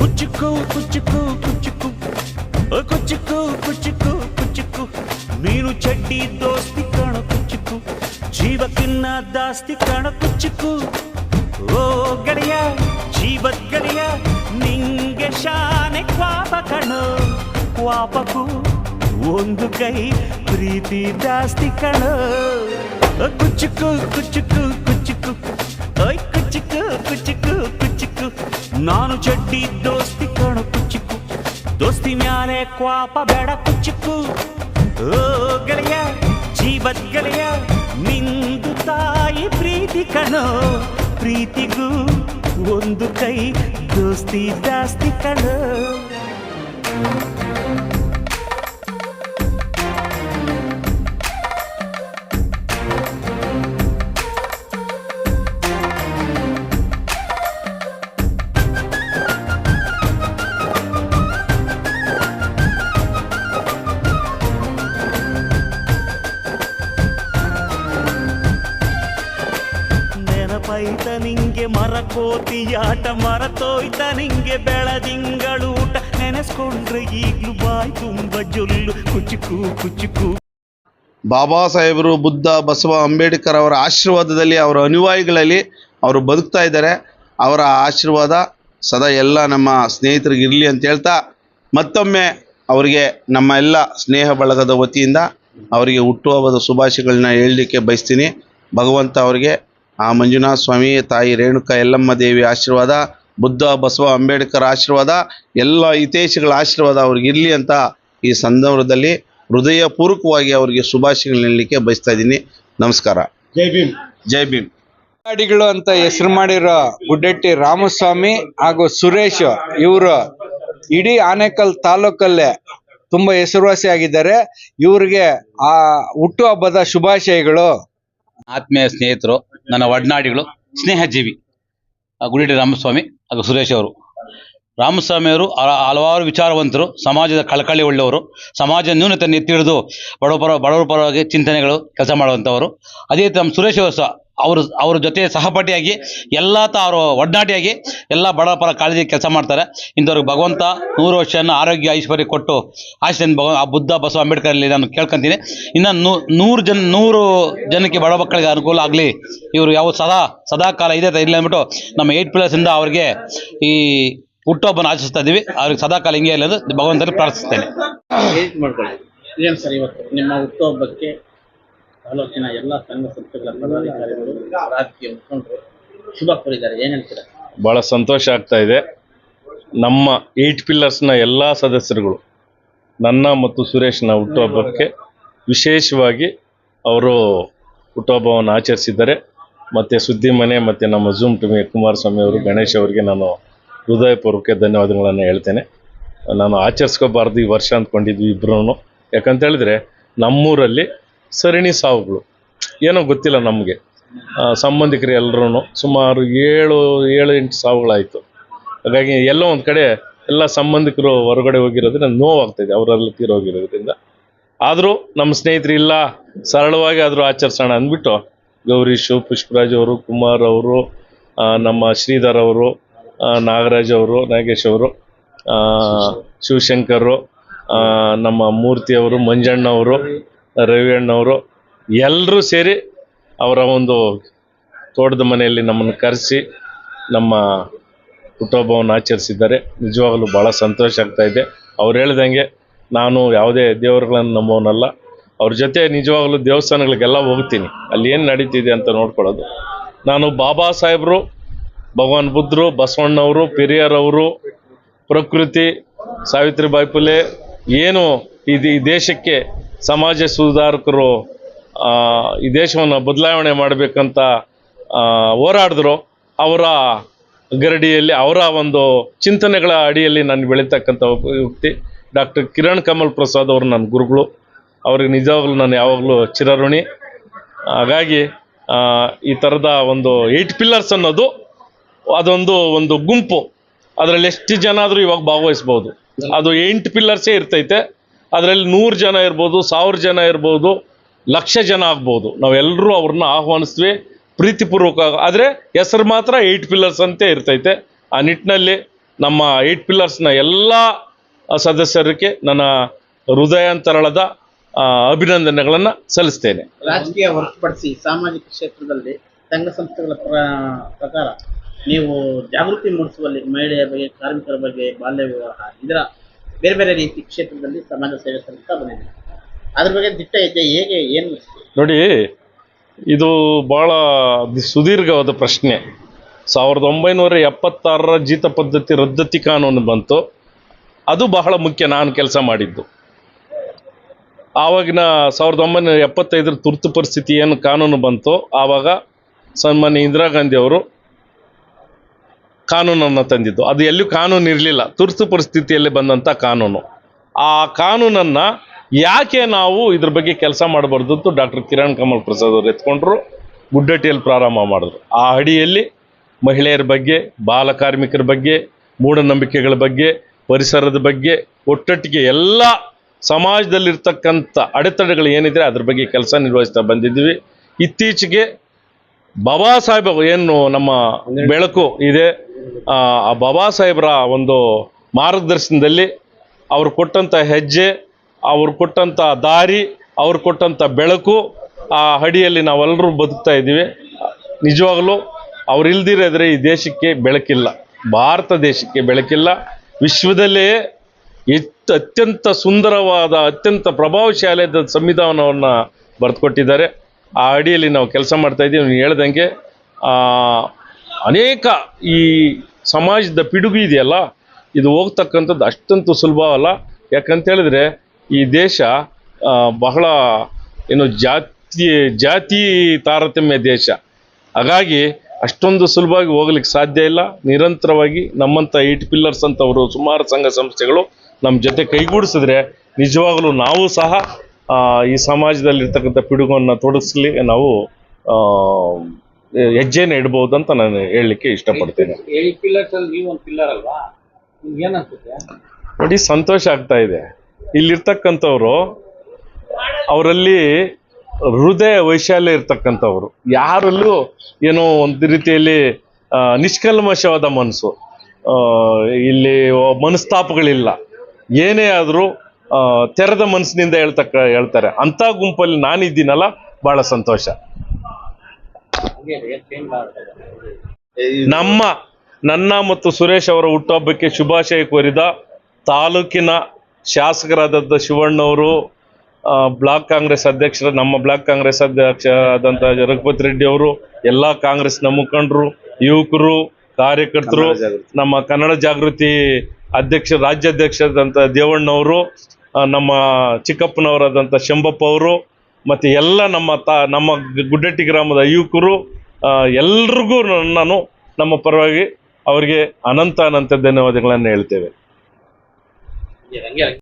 ಕುಚ್ಚುಕು ಕುಚ್ಚುಕು ಕುಚ್ಚುಕು ಓ ಕುಚ್ಚುಕು ಕುಚ್ಚುಕು ಕುಚ್ಚುಕು ನೀನು ಚಡ್ಡಿ ದೋಸ್ತಿ ಕಾಣ ಕುಚ್ಚುಕು ಜೀವಕ್ಕಿನ್ನ ದಾಸ್ತಿ ಕಾಣ ಕುಚ್ಚುಕು ಓ ಗೆಳೆಯ ಜೀವದ್ ಗೆಳೆಯ ನಿಂಗೆ ಶಾನೆ ಕ್ವಾಪ ಕಣೋ ಕ್ವಾಪಕ್ಕೂ ಒಂದು ಕೈ ಪ್ರೀತಿ ಜಾಸ್ತಿ ಕಣೋ ಓ ಕುಚ್ಚುಕು ಕುಚ್ಚುಕು ಕುಚ್ಚುಕು ಓಯ್ ಕುಚ್ಚುಕು ಕುಚ್ಚುಕು ಕುಚ್ಚುಕು ನಾನು ಚಡ್ಡಿ ದೋಸ್ತಿ ಕಣೋ ಕುಚ್ಚುಕು ದೋಸ್ತಿ ಮ್ಯಾಲೆ ಕ್ವಾಪ ಬೇಡ ಕುಚ್ಚುಕು ಓ ಗೆಳೆಯ ಜೀವದ್ ಗೆಳೆಯ ನಿಂದು ತಾಯಿ ಪ್ರೀತಿ ಕಣೋ ಪ್ರೀತಿಗೂ ಒಂದು ಕೈ ದೋಸ್ತಿ ಜಾಸ್ತಿ ಕಣೋ ನೆನಪೈತ ನಿಂಗೆ ಮರಕೋತಿಯಾಟ ಮರತೋಯ್ತ ನಿಂಗೆ ಬೆಳದಿಂಗಳೂಟ ನೆನೆಸ್ಕೊಂಡ್ರೆ ಈಗ್ಲೂ ಬಾಯ್ ತುಂಬ ಜೊಲ್ಲು, ಕುಚುಕು ಕುಚುಕು. ಬಾಬಾ ಸಾಹೇಬರು ಬುದ್ಧ ಬಸವ ಅಂಬೇಡ್ಕರ್ ಅವರ ಆಶೀರ್ವಾದದಲ್ಲಿ ಅವರ ಅನುಯಾಯಿಗಳಲ್ಲಿ ಅವರು ಬದುಕ್ತಾ ಇದ್ದಾರೆ. ಅವರ ಆಶೀರ್ವಾದ ಸದಾ ಎಲ್ಲ ನಮ್ಮ ಸ್ನೇಹಿತರಿಗೆ ಇರಲಿ ಅಂತ ಹೇಳ್ತಾ, ಮತ್ತೊಮ್ಮೆ ಅವರಿಗೆ ನಮ್ಮ ಎಲ್ಲ ಸ್ನೇಹ ಬಳಗದ ವತಿಯಿಂದ ಅವರಿಗೆ ಹುಟ್ಟುಹಬ್ಬದ ಶುಭಾಶಯಗಳನ್ನ ಹೇಳಲಿಕ್ಕೆ ಬಯಸ್ತೀನಿ. ಭಗವಂತ ಅವರಿಗೆ ಆ ಮಂಜುನಾಥ ಸ್ವಾಮಿ ತಾಯಿ ರೇಣುಕಾ ಯಲ್ಲಮ್ಮ ದೇವಿ ಆಶೀರ್ವಾದ ಬುದ್ಧ ಬಸವ ಅಂಬೇಡ್ಕರ್ ಆಶೀರ್ವಾದ ಎಲ್ಲ ಹಿತೇಶಿಗಳ ಆಶೀರ್ವಾದ ಅವ್ರಿಗೆ ಇರಲಿ ಅಂತ ಈ ಸಂದರ್ಭದಲ್ಲಿ ಹೃದಯಪೂರ್ವಕವಾಗಿ ಅವರಿಗೆ ಶುಭಾಶಯಗಳು ನೀಡಲಿಕ್ಕೆ ಬಯಸ್ತಾ ಇದ್ದೀನಿ. ನಮಸ್ಕಾರ. ಜೈ ಭೀಮ್. ಜೈ ಭೀಮ್. ಅಡಿಗಳು ಅಂತ ಹೆಸರು ಮಾಡಿರೋ ಗುಡ್ಡಟ್ಟಿ ರಾಮಸ್ವಾಮಿ ಹಾಗೂ ಸುರೇಶ್ ಇವರು ಇಡೀ ಆನೇಕಲ್ ತಾಲೂಕಲ್ಲೇ ತುಂಬಾ ಹೆಸರುವಾಸಿ ಆಗಿದ್ದಾರೆ. ಇವರಿಗೆ ಆ ಹುಟ್ಟುಹಬ್ಬದ ಶುಭಾಶಯಗಳು. ಆತ್ಮೀಯ ಸ್ನೇಹಿತರು ನನ್ನ ಒಡನಾಡಿಗಳು ಸ್ನೇಹಜೀವಿ ಆ ಗುಡಿಟಿ ರಾಮಸ್ವಾಮಿ ಹಾಗೂ ಸುರೇಶ್ ಅವರು. ರಾಮಸ್ವಾಮಿ ಅವರು ಹಲ- ಹಲವಾರು ವಿಚಾರವಂತರು, ಸಮಾಜದ ಕಳಕಳಿ ಉಳ್ಳವರು ಸಮಾಜ ನ್ಯೂನತೆಯನ್ನು ಎತ್ತಿ ಹಿಡಿದು ಬಡವ ಪರ ಬಡವರ ಪರವಾಗಿ ಚಿಂತನೆಗಳು ಕೆಲಸ ಮಾಡುವಂಥವರು. ಅದೇ ನಮ್ಮ ಸುರೇಶ್ ಅವರು ಅವರು, ಅವ್ರ ಜೊತೆ ಸಹಪಾಠಿಯಾಗಿ ಎಲ್ಲ ತ, ಅವರು ಒಡನಾಟಿಯಾಗಿ ಎಲ್ಲ ಬಡವರ ಪರ ಕಾಳಜಿ ಕೆಲಸ ಮಾಡ್ತಾರೆ. ಇಂಥವ್ರಿಗೆ ಭಗವಂತ ನೂರು ವರ್ಷನ ಆರೋಗ್ಯ ಐಶ್ವರ್ಯ ಕೊಟ್ಟು ಆಶೀರ್ವಾದ ಭಗವ, ಆ ಬುದ್ಧ ಬಸವ ಅಂಬೇಡ್ಕರ್ ಅಲ್ಲಿ ನಾನು ಕೇಳ್ಕೊಂತೀನಿ. ಇನ್ನು ನೂರು ಜನ, ನೂರು ಜನಕ್ಕೆ ಬಡ ಮಕ್ಕಳಿಗೆ ಅನುಕೂಲ ಆಗಲಿ, ಇವರು ಯಾವ ಸದಾ ಸದಾ ಕಾಲ ಇದೆ ಇಲ್ಲ ಅಂದ್ಬಿಟ್ಟು ನಮ್ಮ ಏಟ್ ಇಂದ ಅವ್ರಿಗೆ ಈ ಹುಟ್ಟುಹಬ್ಬನ ಆಚರಿಸ್ತಾ ಇದ್ದೀವಿ. ಅವ್ರಿಗೆ ಸದಾ ಕಾಲ ಹಿಂಗೆ ಇಲ್ಲ ಭಗವಂತನ ಭಗವಂತನಲ್ಲಿ ಪ್ರಾರ್ಥಿಸ್ತೇನೆ. ಏನ್ ಸರ್ ಇವತ್ತು? ನಿಮ್ಮ ಹುಟ್ಟುಹಬ್ಬಕ್ಕೆ ತಾಲೂಕಿನ ಎಲ್ಲ ಸಂಘ ಸಂಸ್ಥೆಗಳ ಪದಾಧಿಕಾರಿಗಳು ರಾಜಕೀಯ ಮುಖಂಡರು ಶುಭ ಕೋರಿದ್ದಾರೆ. ಏನ್ ಹೇಳ್ತೀರಾ? ಭಾಳ ಸಂತೋಷ ಆಗ್ತಾ ಇದೆ. ನಮ್ಮ ಏಟ್ ಪಿಲ್ಲರ್ಸ್ನ ಎಲ್ಲಾ ಸದಸ್ಯರುಗಳು ನನ್ನ ಮತ್ತು ಸುರೇಶ್ನ ಹುಟ್ಟುಹಬ್ಬಕ್ಕೆ ವಿಶೇಷವಾಗಿ ಅವರು ಹುಟ್ಟುಹಬ್ಬವನ್ನು ಆಚರಿಸಿದ್ದಾರೆ. ಮತ್ತು ಸುದ್ದಿ ಮನೆ ಮತ್ತು ನಮ್ಮ ಜೂಮ್ ಟೀಮ್ ಕುಮಾರಸ್ವಾಮಿ ಅವರು ಗಣೇಶ್ ಅವರಿಗೆ ನಾನು ಹೃದಯಪೂರ್ವಕ ಧನ್ಯವಾದಗಳನ್ನು ಹೇಳ್ತೇನೆ. ನಾನು ಆಚರಿಸ್ಕೋಬಾರ್ದು ಈ ವರ್ಷ ಅಂದ್ಕೊಂಡಿದ್ವಿ ಇಬ್ಬರೂ ಯಾಕಂತ ಹೇಳಿದ್ರೆ ನಮ್ಮೂರಲ್ಲಿ ಸರಣಿ ಸಾವುಗಳು. ಏನೋ ಗೊತ್ತಿಲ್ಲ ನಮಗೆ. ಸಂಬಂಧಿಕರು ಎಲ್ಲರೂ ಸುಮಾರು ಏಳು ಏಳು, ಎಂಟು ಸಾವುಗಳಾಯಿತು. ಹಾಗಾಗಿ ಎಲ್ಲೋ ಒಂದು ಕಡೆ ಎಲ್ಲ ಸಂಬಂಧಿಕರು ಹೊರಗಡೆ ಹೋಗಿರೋದ್ರಿಂದ ನೋವಾಗ್ತಾಯಿದೆ ಅವರೆಲ್ಲ ತೀರೋಗಿರೋದ್ರಿಂದ ಆದರೂ ನಮ್ಮ ಸ್ನೇಹಿತರು ಇಲ್ಲ, ಸರಳವಾಗಿ ಆದರೂ ಆಚರಿಸೋಣ ಅಂದ್ಬಿಟ್ಟು ಗೌರೀಶು, ಪುಷ್ಪರಾಜ್ ಅವರು, ಕುಮಾರ್ ಅವರು ನಮ್ಮ ಶ್ರೀಧರ್ ಅವರು ನಾಗರಾಜ್ ಅವರು, ನಾಗೇಶ್ ಅವರು ಶಿವಶಂಕರು ನಮ್ಮ ಮೂರ್ತಿಯವರು ಮಂಜಣ್ಣವರು ರವಿಯಣ್ಣವರು ಎಲ್ಲರೂ ಸೇರಿ ಅವರ ಒಂದು ತೋಟದ ಮನೆಯಲ್ಲಿ ನಮ್ಮನ್ನು ಕರೆಸಿ ನಮ್ಮ ಹುಟ್ಟುಹಬ್ಬವನ್ನು ಆಚರಿಸಿದ್ದಾರೆ. ನಿಜವಾಗಲೂ ಭಾಳ ಸಂತೋಷ ಆಗ್ತಾ ಇದೆ. ಅವ್ರು ಹೇಳ್ದಂಗೆ ನಾನು ಯಾವುದೇ ದೇವರುಗಳನ್ನು ನಂಬೋನಲ್ಲ ಅವ್ರ ಜೊತೆ ನಿಜವಾಗಲೂ ದೇವಸ್ಥಾನಗಳಿಗೆಲ್ಲ ಹೋಗ್ತೀನಿ. ಅಲ್ಲಿ ಏನು ನಡೀತಿದೆ ಅಂತ ನೋಡ್ಕೊಳ್ಳೋದು. ನಾನು ಬಾಬಾ ಸಾಹೇಬರು ಭಗವಾನ್ ಬುದ್ಧರು, ಬಸವಣ್ಣವರು, ಪೆರಿಯರವರು, ಪ್ರಕೃತಿ ಸಾವಿತ್ರಿಬಾಯಿ ಪುಲೆ, ಏನು ಇದು ಈ ದೇಶಕ್ಕೆ ಸಮಾಜ ಸುಧಾರಕರು ಈ ದೇಶವನ್ನು ಬದಲಾವಣೆ ಮಾಡಬೇಕಂತ ಹೋರಾಡಿದ್ರು. ಅವರ ಗರಡಿಯಲ್ಲಿ, ಅವರ ಒಂದು ಚಿಂತನೆಗಳ ಅಡಿಯಲ್ಲಿ ನಾನು ಬೆಳೀತಕ್ಕಂಥ ವ್ಯಕ್ತಿ ಡಾಕ್ಟರ್ ಕಿರಣ್ ಕಮಲ್ ಪ್ರಸಾದ್ ಅವರು ನನ್ನ ಗುರುಗಳು. ಅವ್ರಿಗೆ ನಿಜವಾಗ್ಲೂ ನಾನು ಯಾವಾಗಲೂ ಚಿರಋಣಿ. ಹಾಗಾಗಿ ಈ ಥರದ ಒಂದು ಏಯ್ಟ್ ಪಿಲ್ಲರ್ಸ್ ಅನ್ನೋದು ಅದೊಂದು, ಒಂದು ಗುಂಪು. ಅದರಲ್ಲಿ ಎಷ್ಟು ಜನ ಆದರೂ ಇವಾಗ ಭಾಗವಹಿಸ್ಬೋದು. ಅದು ಎಂಟು ಪಿಲ್ಲರ್ಸೇ ಇರ್ತೈತೆ. ಅದರಲ್ಲಿ ನೂರು ಜನ ಇರ್ಬೋದು, ಸಾವಿರ ಜನ ಇರ್ಬೋದು, ಲಕ್ಷ ಜನ ಆಗ್ಬೋದು. ನಾವೆಲ್ಲರೂ ಅವ್ರನ್ನ ಆಹ್ವಾನಿಸ್ತೀವಿ ಪ್ರೀತಿಪೂರ್ವಕ ಆದರೆ ಹೆಸರು ಮಾತ್ರ ಏಯ್ಟ್ ಪಿಲ್ಲರ್ಸ್ ಅಂತ ಇರ್ತೈತೆ. ಆ ನಿಟ್ಟಿನಲ್ಲಿ ನಮ್ಮ ಏಯ್ಟ್ ಪಿಲ್ಲರ್ಸ್ನ ಎಲ್ಲ ಸದಸ್ಯರಿಗೆ ನನ್ನ ಹೃದಯಾಂತರಳದ ಅಭಿನಂದನೆಗಳನ್ನು ಸಲ್ಲಿಸ್ತೇನೆ. ರಾಜಕೀಯ ಹೊರತುಪಡಿಸಿ ಸಾಮಾಜಿಕ ಕ್ಷೇತ್ರದಲ್ಲಿ ಸಂಘ ಸಂಸ್ಥೆಗಳ ಪ್ರಕಾರ ನೀವು ಜಾಗೃತಿ ಮೂಡಿಸುವಲ್ಲಿ ಮಹಿಳೆಯರ ಬಗ್ಗೆ, ಕಾರ್ಮಿಕರ ಬಗ್ಗೆ, ಬಾಲ್ಯ ವಿವಾಹ, ಇದರ ಬೇರೆ ಬೇರೆ ರೀತಿ ಕ್ಷೇತ್ರದಲ್ಲಿ ಸಮಾಜ ಸೇವೆ ಸಲ್ಲಿಸ್ತಾ ಬಂದಿದೆ. ಅದ್ರ ಬಗ್ಗೆ ದಿಟ್ಟ ಹೆಜ್ಜೆ ಹೇಗೆ, ಏನು ನೋಡಿ, ಇದು ಬಹಳ ಸುದೀರ್ಘವಾದ ಪ್ರಶ್ನೆ. ಸಾವಿರದ ಒಂಬೈನೂರ ಎಪ್ಪತ್ತಾರರ ಜೀತ ಪದ್ಧತಿ ರದ್ದತಿ ಕಾನೂನು ಬಂತು. ಅದು ಬಹಳ ಮುಖ್ಯ, ನಾನು ಕೆಲಸ ಮಾಡಿದ್ದು. ಆವಾಗಿನ ಸಾವಿರದ ಒಂಬೈನೂರ ಎಪ್ಪತ್ತೈದರ ತುರ್ತು ಪರಿಸ್ಥಿತಿ ಏನು ಕಾನೂನು ಬಂತು. ಆವಾಗ ಸನ್ಮಾನ್ಯ ಇಂದಿರಾ ಗಾಂಧಿ ಅವರು ಕಾನೂನನ್ನು ತಂದಿದ್ದು. ಅದು ಎಲ್ಲೂ ಕಾನೂನು ಇರಲಿಲ್ಲ. ತುರ್ತು ಪರಿಸ್ಥಿತಿಯಲ್ಲಿ ಬಂದಂಥ ಕಾನೂನು. ಆ ಕಾನೂನನ್ನು ಯಾಕೆ ನಾವು ಇದ್ರ ಬಗ್ಗೆ ಕೆಲಸ ಮಾಡಬಾರ್ದು ಅಂತ ಡಾಕ್ಟರ್ ಕಿರಣ್ ಕಮಲ್ ಪ್ರಸಾದ್ ಅವರು ಎತ್ಕೊಂಡ್ರು, ಗುಡ್ಡಟ್ಟಿಯಲ್ಲಿ ಪ್ರಾರಂಭ ಮಾಡಿದ್ರು. ಆ ಅಡಿಯಲ್ಲಿ ಮಹಿಳೆಯರ ಬಗ್ಗೆ, ಬಾಲ ಕಾರ್ಮಿಕರ ಬಗ್ಗೆ, ಮೂಢನಂಬಿಕೆಗಳ ಬಗ್ಗೆ, ಪರಿಸರದ ಬಗ್ಗೆ, ಒಟ್ಟೊಟ್ಟಿಗೆ ಎಲ್ಲ ಸಮಾಜದಲ್ಲಿರ್ತಕ್ಕಂಥ ಅಡೆತಡೆಗಳು ಏನಿದೆ ಅದ್ರ ಬಗ್ಗೆ ಕೆಲಸ ನಿರ್ವಹಿಸ್ತಾ ಬಂದಿದ್ದೀವಿ. ಇತ್ತೀಚೆಗೆ ಬಾಬಾ ಸಾಹೇಬ್ ಏನು ನಮ್ಮ ಬೆಳಕು ಇದೆ. ಆ ಬಾಬಾ ಸಾಹೇಬರ ಒಂದು ಮಾರ್ಗದರ್ಶನದಲ್ಲಿ ಅವರು ಕೊಟ್ಟಂಥ ಹೆಜ್ಜೆ ಅವರು ಕೊಟ್ಟಂಥ ದಾರಿ ಅವ್ರು ಕೊಟ್ಟಂಥ ಬೆಳಕು ಆ ಅಡಿಯಲ್ಲಿ ನಾವೆಲ್ಲರೂ ಬದುಕ್ತಾ ಇದ್ದೀವಿ. ನಿಜವಾಗಲೂ ಅವ್ರು ಇಲ್ದಿರೋದ್ರೆ ಈ ದೇಶಕ್ಕೆ ಬೆಳಕಿಲ್ಲ. ಭಾರತ ದೇಶಕ್ಕೆ ಬೆಳಕಿಲ್ಲ. ವಿಶ್ವದಲ್ಲೇ ಹೆಚ್ಚು ಅತ್ಯಂತ ಸುಂದರವಾದ ಅತ್ಯಂತ ಪ್ರಭಾವಶಾಲಿಯಾದ ಸಂವಿಧಾನವನ್ನು ಬರೆದುಕೊಟ್ಟಿದ್ದಾರೆ. ಆ ಅಡಿಯಲ್ಲಿ ನಾವು ಕೆಲಸ ಮಾಡ್ತಾ ಇದ್ದೀವಿ. ಹೇಳ್ದಂಗೆ ಅನೇಕ ಈ ಸಮಾಜದ ಪಿಡುಗು ಇದೆಯಲ್ಲ, ಇದು ಹೋಗ್ತಕ್ಕಂಥದ್ದು ಅಷ್ಟಂತೂ ಸುಲಭ ಅಲ್ಲ. ಯಾಕಂತ ಹೇಳಿದ್ರೆ, ಈ ದೇಶ ಬಹಳ ಏನು ಜಾತಿ ಜಾತಿ ತಾರತಮ್ಯ ದೇಶ. ಹಾಗಾಗಿ ಅಷ್ಟೊಂದು ಸುಲಭವಾಗಿ ಹೋಗ್ಲಿಕ್ಕೆ ಸಾಧ್ಯ ಇಲ್ಲ. ನಿರಂತರವಾಗಿ ನಮ್ಮಂಥ ಏಟ್ ಪಿಲ್ಲರ್ಸ್ ಅಂತವರು ಸುಮಾರು ಸಂಘ ಸಂಸ್ಥೆಗಳು ನಮ್ಮ ಜೊತೆ ಕೈಗೂಡಿಸಿದ್ರೆ ನಿಜವಾಗಲೂ ನಾವು ಸಹ ಈ ಸಮಾಜದಲ್ಲಿರ್ತಕ್ಕಂಥ ಪಿಡುಗನ್ನು ತೊಡಗಿಸ್ಲಿ ನಾವು ಹೆಜ್ಜೆನ ಇಡ್ಬೋದು ಅಂತ ನಾನು ಹೇಳಲಿಕ್ಕೆ ಇಷ್ಟಪಡ್ತೇನೆ. ನೋಡಿ ಸಂತೋಷ ಆಗ್ತಾ ಇದೆ. ಇಲ್ಲಿರ್ತಕ್ಕಂಥವ್ರು ಅವರಲ್ಲಿ ಹೃದಯ ವೈಶಾಲ್ಯ ಇರ್ತಕ್ಕಂಥವ್ರು. ಯಾರಲ್ಲೂ ಏನೋ ಒಂದು ರೀತಿಯಲ್ಲಿ ನಿಷ್ಕಲ್ಮಶವಾದ ಮನಸ್ಸು. ಇಲ್ಲಿ ಮನಸ್ತಾಪಗಳಿಲ್ಲ. ಏನೇ ಆದರೂ ತೆರೆದ ಮನಸ್ಸಿನಿಂದ ಹೇಳ್ತಕ್ಕ ಹೇಳ್ತಾರೆ. ಅಂತ ಗುಂಪಲ್ಲಿ ನಾನಿದ್ದೀನಲ್ಲ ಬಹಳ ಸಂತೋಷ. ನಮ್ಮ ನನ್ನ ಮತ್ತು ಸುರೇಶ್ ಅವರ ಹುಟ್ಟುಹಬ್ಬಕ್ಕೆ ಶುಭಾಶಯ ಕೋರಿದ ತಾಲೂಕಿನ ಶಾಸಕರಾದಂಥ ಶಿವಣ್ಣವರು ಬ್ಲಾಕ್ ಕಾಂಗ್ರೆಸ್ ಅಧ್ಯಕ್ಷರ ನಮ್ಮ ಬ್ಲಾಕ್ ಕಾಂಗ್ರೆಸ್ ಅಧ್ಯಕ್ಷ ಆದಂಥ ರಘುಪತಿ ರೆಡ್ಡಿ ಅವರು ಎಲ್ಲ ಕಾಂಗ್ರೆಸ್ನ ಮುಖಂಡರು ಯುವಕರು ಕಾರ್ಯಕರ್ತರು ನಮ್ಮ ಕನ್ನಡ ಜಾಗೃತಿ ಅಧ್ಯಕ್ಷ ರಾಜ್ಯಾಧ್ಯಕ್ಷರಾದಂಥ ದೇವಣ್ಣವರು ನಮ್ಮ ಚಿಕ್ಕಪ್ಪನವರಾದಂಥ ಶಂಬಪ್ಪ ಅವರು, ಮತ್ತು ಎಲ್ಲ ನಮ್ಮ ತಾ, ನಮ್ಮ ಗುಡ್ಡಟ್ಟಿ ಗ್ರಾಮದ ಯುವಕರು ಎಲ್ರಿಗೂ ನಾನು ನಮ್ಮ ಪರವಾಗಿ ಅವರಿಗೆ ಅನಂತ ಅನಂತ ಧನ್ಯವಾದಗಳನ್ನು ಹೇಳ್ತೇವೆ.